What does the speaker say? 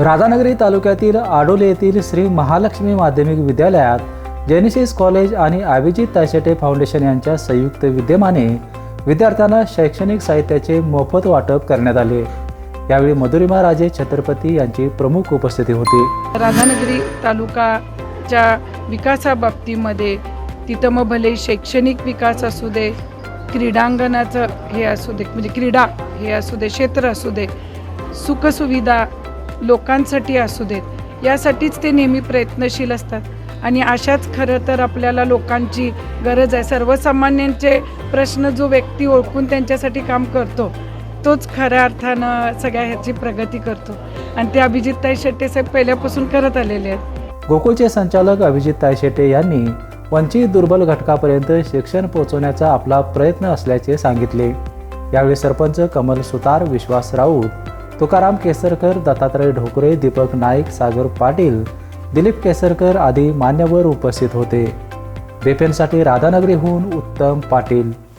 राधानगरी तालुक्यातील आडोले येथील श्री महालक्ष्मी माध्यमिक विद्यालयात जेनेसिस कॉलेज आणि अभिजित ताशेटे फाउंडेशन यांच्या संयुक्त विद्यमाने विद्यार्थ्यांना शैक्षणिक साहित्याचे मोफत वाटप करण्यात आले. यावेळी मधुरिमा राजे छत्रपती यांची प्रमुख उपस्थिती होती. राधानगरी तालुकाच्या विकासाबाबतीमध्ये तिथं मग भले शैक्षणिक विकास असू दे क्रीडांगणाचं हे असू दे म्हणजे क्रीडा हे असू दे क्षेत्र असू दे सुखसुविधा लोकांसाठी असू देत. यासाठीच ते नेहमी प्रयत्नशील असतात. आणि अशाच खरं तर आपल्याला लोकांची गरज आहे. सर्वसामान्यांचे प्रश्न जो व्यक्ती ओळखून त्यांच्यासाठी काम करतो तोच खऱ्या अर्थानं सगळ्या ह्याची प्रगती करतो. आणि ते अभिजितताई शेट्टे साहेब पहिल्यापासून करत आलेले आहेत. गोकुळचे संचालक अभिजित शेट्टे यांनी वंचित दुर्बल घटकापर्यंत शिक्षण पोहोचवण्याचा आपला प्रयत्न असल्याचे सांगितले. यावेळी सरपंच कमल सुतार विश्वास राऊत तुकाराम केसरकर दत्तात्रय ढोकरे दीपक नाईक सागर पाटील दिलीप केसरकर आदी मान्यवर उपस्थित होते. बेपेनसाठी राधानगरीहून उत्तम पाटील.